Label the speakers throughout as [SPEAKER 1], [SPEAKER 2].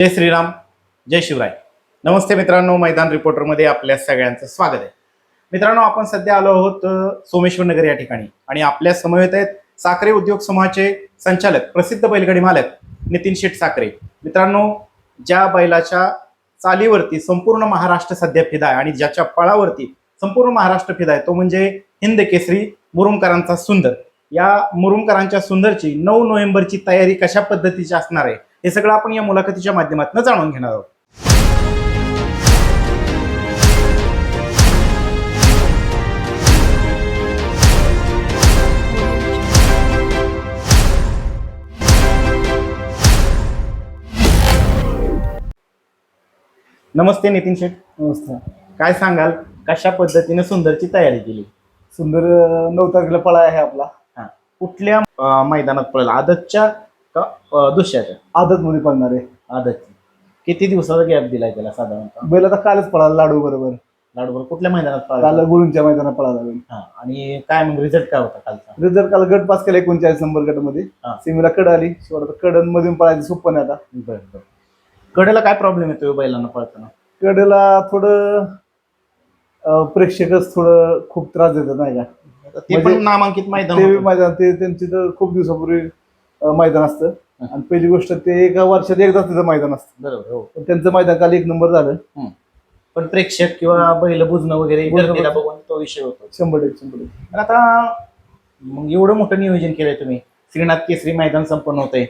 [SPEAKER 1] जय श्रीराम जय शिवराय. नमस्ते मित्रांनो मैदान रिपोर्टरमध्ये आपल्या सगळ्यांचं स्वागत आहे. मित्रांनो आपण सध्या आलो आहोत सोमेश्वर नगर या ठिकाणी. आणि आपल्या समवेत आहेत साखरे उद्योग समूहाचे संचालक प्रसिद्ध बैलगाडी मालक नितीन शेठ साखरे. मित्रांनो ज्या बैलाच्या चालीवरती संपूर्ण महाराष्ट्र सध्या फिदा आहे आणि ज्याच्या पळावरती संपूर्ण महाराष्ट्र फिदा आहे तो म्हणजे हिंद केसरी मुरुमकरांचा सुंदर. या मुरुमकरांच्या सुंदरची नऊ नोव्हेंबरची तयारी कशा पद्धतीची असणार आहे हे सगळं आपण या मुलाखतीच्या माध्यमातून जाणून घेणार आहोत. नमस्ते नितीन शेठ.
[SPEAKER 2] नमस्कार
[SPEAKER 1] काय सांगाल? कशा पद्धतीने सुंदरची तयारी केली?
[SPEAKER 2] सुंदर नऊ तारखेला पळा आहे आपला.
[SPEAKER 1] हा. कुठल्या अं, मैदानात पडेल आदतच्या का? दुसऱ्याच्या
[SPEAKER 2] आदत मध्ये पळणार आहे.
[SPEAKER 1] आदतची. किती दिवसाचा गॅप दिलाय त्याला साधारणतः?
[SPEAKER 2] बैल आता कालच पळाला लाडू बरोबर.
[SPEAKER 1] लाडूवर कुठल्या मैदानात
[SPEAKER 2] काल
[SPEAKER 1] पळाला
[SPEAKER 2] गुरुंच्या मैदानात पळाला बैल.
[SPEAKER 1] हा आणि काय मग रिझल्ट काय होता कालचा?
[SPEAKER 2] रिझल्ट काल गट पास केला एकोणचाळीस नंबर गटमध्ये.
[SPEAKER 1] हा.
[SPEAKER 2] सेमीला कड आली शेवट कडन मधून पळायची सोपं नाही आता.
[SPEAKER 1] बरं बरं. कडेला काय प्रॉब्लेम येतो बैलांना पळताना?
[SPEAKER 2] कडेला थोडं अं, प्रेक्षकच थोडं खूप त्रास देतात नाही का?
[SPEAKER 1] ते पण नामांकित मैदान
[SPEAKER 2] ते
[SPEAKER 1] होतं.
[SPEAKER 2] मैदान ते त्यांची तर खूप दिवसापूर्वी मैदान असतं. आणि पहिली गोष्ट ते एका वर्षात एकदाच तिथं मैदान असतं.
[SPEAKER 1] बरोबर हो.
[SPEAKER 2] पण त्यांचं मैदान काल एक नंबर झालं.
[SPEAKER 1] पण प्रेक्षक किंवा बैल बुजणं वगैरे
[SPEAKER 2] बुजणं
[SPEAKER 1] गर्दीला बघून तो विषय होतो.
[SPEAKER 2] शंभर एक शंभर
[SPEAKER 1] पण आता मग एवढं मोठं नियोजन केलंय तुम्ही. श्रीनाथ केसरी मैदान संपन्न होतंय.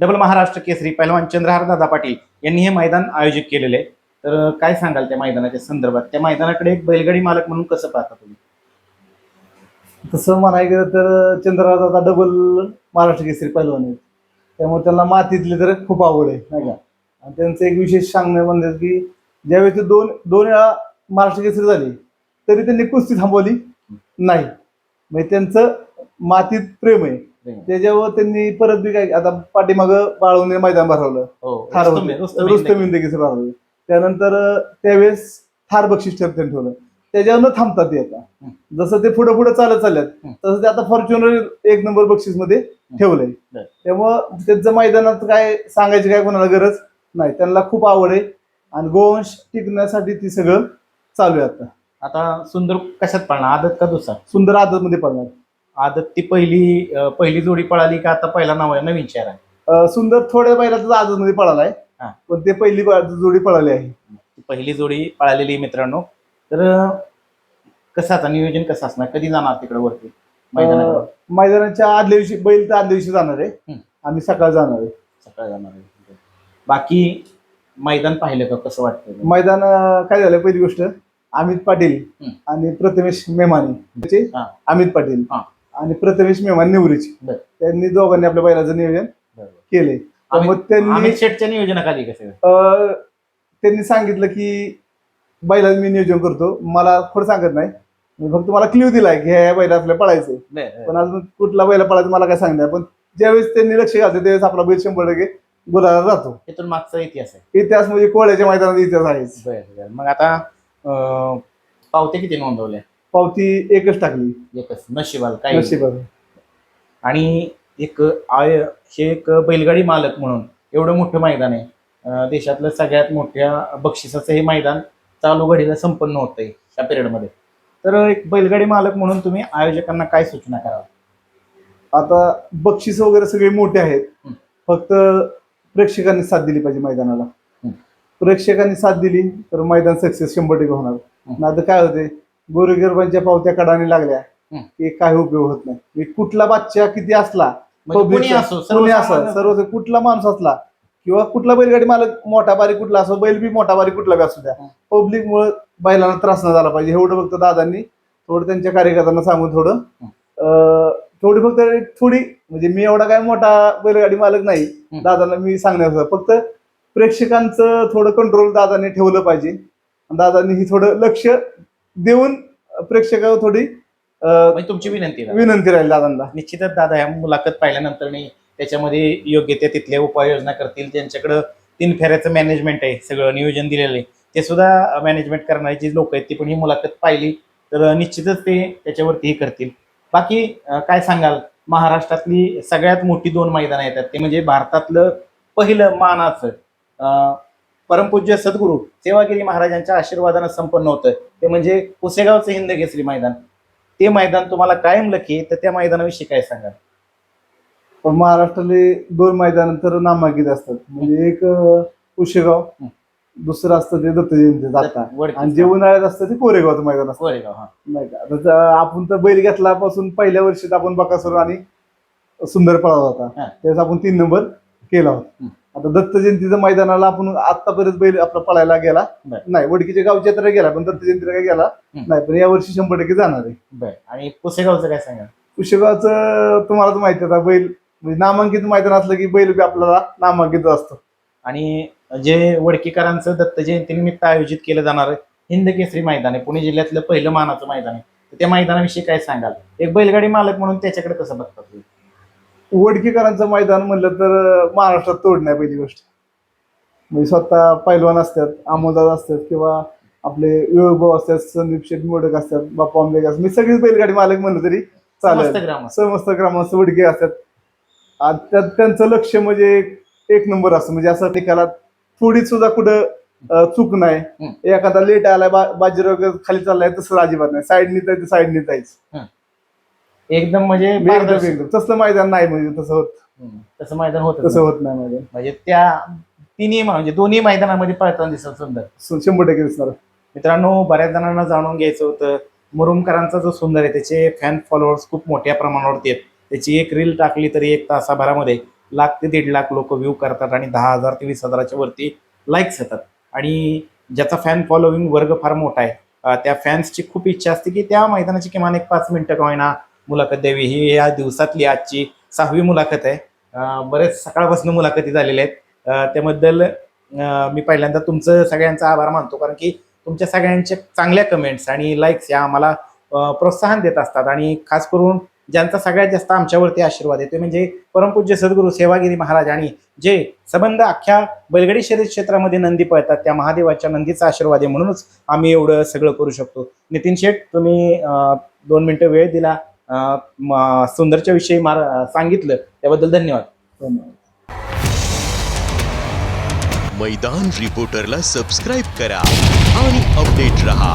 [SPEAKER 1] डबल महाराष्ट्र केसरी पहिलवान चंद्रहार दादा पाटील यांनी हे मैदान आयोजित केलेले आहे. तर काय सांगाल त्या मैदानाच्या संदर्भात? त्या मैदानाकडे एक बैलगाडी मालक म्हणून कसं पाहता तुम्ही?
[SPEAKER 2] तसं म्हणायला गेलं तर चंद्रराज आता डबल महाराष्ट्र केसरी पहिलवान आहेत. त्यामुळे त्यांना मातीतली तर खूप आवड आहे नाही का? आणि त्यांचं एक विशेष सांगणं म्हणजे की ज्यावेळेस ते दोन दोन वेळा महाराष्ट्र केसरी झाली तरी त्यांनी कुस्ती थांबवली नाही. म्हणजे त्यांचं मातीत प्रेम आहे. त्याच्यावर त्यांनी परत बी काय आता पाठीमाग बाळवणे मैदान भरवलं.
[SPEAKER 1] हो रुस्तम- रुस्तम
[SPEAKER 2] रुस्तम
[SPEAKER 1] इंदे.
[SPEAKER 2] इंदगीचं भरवलं. त्यानंतर त्यावेळेस थार बक्षीस ठेवलं. त्याच्यावर न थांबतात ते आता. जसं ते पुढे पुढे चालत चालल्यात
[SPEAKER 1] हं.
[SPEAKER 2] तसं ते आता फॉर्च्युनर एक नंबर बक्षीसमध्ये ठेवलंय. त्यामुळं त्यांचं मैदानात काय सांगायची काय कोणाला गरज नाही. त्यांना खूप आवड आहे. आणि गोवंश टिकण्यासाठी ती सगळं चालू आहे आता.
[SPEAKER 1] आता सुंदर कशात पळणार? आदत का दुसरा?
[SPEAKER 2] सुंदर आदत मध्ये पडणार
[SPEAKER 1] आदत ती पहिली पहिली जोडी पळाली का आता पहिला नाव आहे नवीन चेहरा आहे?
[SPEAKER 2] सुंदर थोड्या बैलाचं आदत मध्ये पळालाय.
[SPEAKER 1] हा.
[SPEAKER 2] पण ते पहिली जोडी पळाली आहे.
[SPEAKER 1] पहिली जोडी पळालेली आहे मित्रांनो. तर कसं आता नियोजन कसं असणार? कधी जाणार तिकडे वरती?
[SPEAKER 2] मैदानाच्या आदल्या दिवशी बैल तर आदल्या दिवशी जाणार आहे. आम्ही सकाळ जाणार आहे.
[SPEAKER 1] सकाळी जाणार आहे. बाकी मैदान पाहिलं का? कसं वाटतं
[SPEAKER 2] मैदान अं, काय झालं? पहिली गोष्ट अमित पाटील. आणि प्रथमेश मेमाने. त्याचे
[SPEAKER 1] हा.
[SPEAKER 2] अमित पाटील
[SPEAKER 1] हा.
[SPEAKER 2] आणि प्रथमेश मेमाने निवरीचे
[SPEAKER 1] बरं.
[SPEAKER 2] त्यांनी दोघांनी आपल्या बैलाचं नियोजन
[SPEAKER 1] बरोबर.
[SPEAKER 2] केलंय. तर
[SPEAKER 1] अमित-
[SPEAKER 2] मग त्यांनी
[SPEAKER 1] शेटच्या नियोजनाखाली कसं
[SPEAKER 2] अं, त्यांनी सांगितलं की बैलाचं मी नियोजन करतो. मला खोड सांगत नाही. मी फक्त मला क्ल्यू दिलाय की ह्या बैला आपल्याला पळायचंय.
[SPEAKER 1] बरं,
[SPEAKER 2] पण अजून कुठला बैला पळायचं मला काय सांगणार. पण ज्यावेळेस त्यांनी लक्ष घालते त्यावेळेस आपला बैल शंभर टक्के गुलाला जातो.
[SPEAKER 1] इथून मागचा इतिहास आहे.
[SPEAKER 2] इतिहास म्हणजे कोळ्याच्या मैदानात इतिहास आहे
[SPEAKER 1] बरं. मग आता पावते किती नोंदवल्या?
[SPEAKER 2] पावती एकच टाकली.
[SPEAKER 1] एकच. नशिबाल काही
[SPEAKER 2] नशिबात
[SPEAKER 1] आणि एक आय हे एक बैलगाडी मालक म्हणून एवढं मोठं मैदान आहे. देशातलं सगळ्यात मोठ्या बक्षिसाचं हे मैदान चालू घडीला संपन्न होतंय त्या पिरियडमध्ये तर एक बैलगाडी मालक म्हणून तुम्ही आयोजकांना काय सूचना कराल
[SPEAKER 2] आता बक्षीस वगैरे सगळे मोठे आहेत. फक्त प्रेक्षकांनी साथ दिली पाहिजे मैदानाला. प्रेक्षकांनी साथ दिली तर मैदान सक्सेस शंभर टक्के होणार. नाही काय होते गोरगरबांच्या पावत्या कडाने लागल्या. की काही उपयोग होत नाही म्हणजे कुठला बादशाह किती असला
[SPEAKER 1] म्हणजे असो
[SPEAKER 2] सर्व कुठला माणूस असला किंवा कुठला बैलगाडी मालक मोठा बारीक कुठला असो बैल बी मोठा बारीक कुठला बी असू द्या. पब्लिक मुळे बैलांना त्रास न झाला पाहिजे एवढं फक्त दादांनी थोडं त्यांच्या कार्यकर्त्यांना सांगून थोडं थोडी फक्त थोडी म्हणजे मी एवढा काय मोठा बैलगाडी मालक नाही. दादांना मी सांगण्यात होतं. फक्त प्रेक्षकांचं थोडं कंट्रोल दादांनी ठेवलं पाहिजे दादांनी ही थोडं लक्ष देऊन प्रेक्षकावर थोडी
[SPEAKER 1] म्हणजे तुमची विनंती.
[SPEAKER 2] विनंती राहील दादांना
[SPEAKER 1] निश्चितच दादा ह्या मुलाखत पाहिल्यानंतर नाही त्याच्यामध्ये योग्य त्या तिथल्या उपाययोजना करतील. त्यांच्याकडं तीन फेऱ्याचं मॅनेजमेंट आहे सगळं नियोजन दिलेलं आहे ते सुद्धा मॅनेजमेंट करणारी जी लोक आहेत ती पण ही मुलाखत पाहिली. तर निश्चितच ते त्याच्यावरती हे करतील. बाकी काय सांगाल? महाराष्ट्रातली सगळ्यात मोठी दोन मैदानं येतात. ते म्हणजे भारतातलं पहिलं मानाचं परमपूज्य सद्गुरू सेवागिरी महाराजांच्या आशीर्वादानं संपन्न होतं. ते म्हणजे पुसेगावचं हिंद केसरी मैदान. ते मैदान तुम्हाला कायम लकी तर त्या मैदानाविषयी काय सांगाल?
[SPEAKER 2] पण महाराष्ट्रातले दोन मैदान तर नामांकित असतात म्हणजे एक
[SPEAKER 1] हं.
[SPEAKER 2] दुसरं असतं ते दत्त जयंती जाता. आणि जे उन्हाळ्यात असतं ते कोरेगावचं मैदान असतं
[SPEAKER 1] कोरेगाव हा
[SPEAKER 2] नाही का आता आपण तर बैल घेतल्यापासून पहिल्या वर्षीत आपण बकासूर आणि सुंदर पळाला होता. त्यावेळेस आपण तीन नंबर केला होता. आता दत्त जयंतीच्या मैदानाला आपण आतापर्यंत बैल आपला पळायला गेला
[SPEAKER 1] बर.
[SPEAKER 2] नाही वडकीच्या गावच्या तर गेला पण दत्त जयंतीला काय गेला. नाही पण या वर्षी शंभर टक्के जाणार आहे
[SPEAKER 1] बर आणि पुसेगावचं काय सांगाल
[SPEAKER 2] कुशेगावचं तुम्हाला तर माहिती आहे आता बैल म्हणजे नामांकित मैदान असलं की बैल बी आपल्याला नामांकित असतो.
[SPEAKER 1] आणि जे वडकीकरांचं दत्त जयंतीनिमित्त आयोजित केलं जाणार हिंद केसरी मैदान आहे पुणे जिल्ह्यातलं पहिलं मानाचं मैदान आहे. तर त्या मैदानाविषयी काय सांगाल? एक बैलगाडी मालक म्हणून त्याच्याकडे कसं बघतात तुम्ही?
[SPEAKER 2] वडकीकरांचं मैदान म्हणलं तर महाराष्ट्रात तोड नाही पहिली गोष्ट. म्हणजे स्वतः पैलवान असतात अमोलदाद असतात किंवा आपले विवेकभाऊ असतात संदीप शेठ मोडक असतात बापू आंबेक असतात. मी सगळीच बैलगाडी मालक म्हणलं तरी चालेल.
[SPEAKER 1] ग्राम
[SPEAKER 2] समस्त ग्रामस्थ वडके असतात. त्यात त्यांचं लक्ष म्हणजे एक- नंबर असतं. म्हणजे असं टिकाला थोडी सुद्धा कुठं चूक नाही. एखादा लेट आलाय बाजीराव खाली चाललाय तसं अजिबात नाही. साईडनी जायचं साईडनी जायचं.
[SPEAKER 1] एकदम म्हणजे
[SPEAKER 2] एकदम. एकदम. तसलं मैदान नाही म्हणजे तसं होत.
[SPEAKER 1] तसं मैदान होत
[SPEAKER 2] तसं होत नाही मैदान.
[SPEAKER 1] म्हणजे त्या तिन्ही म्हणजे दोन्ही मैदानामध्ये पळताना दिसत सुंदर.
[SPEAKER 2] शंभर टक्के दिसणार.
[SPEAKER 1] मित्रांनो बऱ्याच जणांना जाणून घ्यायचं होतं. मुरुमकरांचा जो सुंदर आहे त्याचे फॅन फॉलोअर्स खूप मोठ्या प्रमाणावरती आहेत. त्याची एक रील टाकली तरी एक तासाभरामध्ये लाख ते दीड लाख लोक व्ह्यू करतात आणि दहा हजार ते वीस हजाराच्या वरती लाईक्स येतात. आणि ज्याचा फॅन फॉलोविंग वर्ग फार मोठा आहे त्या फॅन्सची खूप इच्छा असते की त्या मैदानाची किमान एक पाच मिनटं का होईना मुलाखत द्यावी. ही या दिवसातली आजची सहावी मुलाखत आहे. बरेच सकाळपासून मुलाखती झालेल्या आहेत. त्याबद्दल मी पहिल्यांदा तुमचं सगळ्यांचा आभार मानतो कारण की तुमच्या सगळ्यांच्या चांगल्या कमेंट्स आणि लाईक्स या आम्हाला प्रोत्साहन देत असतात. आणि खास करून ज्यांचा सगळ्यात जास्त आमच्यावरती आशीर्वाद येतो म्हणजे परमपूज्य सद्गुरू सेवागिरी महाराज आणि जे संबंध अख्ख्या बैलगडी शरीर क्षेत्रामध्ये नंदी पळतात त्या महादेवाच्या नंदीचा आशीर्वाद आहे म्हणूनच आम्ही एवढं सगळं करू शकतो. नितीन शेठ तुम्ही दोन मिनटं वेळ दिला. सुंदरच्या विषयी मार सांगितलं. त्याबद्दल धन्यवाद.
[SPEAKER 2] धन्यवाद.
[SPEAKER 3] मैदान रिपोर्टरला सबस्क्राईब करा आणि अपडेट रहा.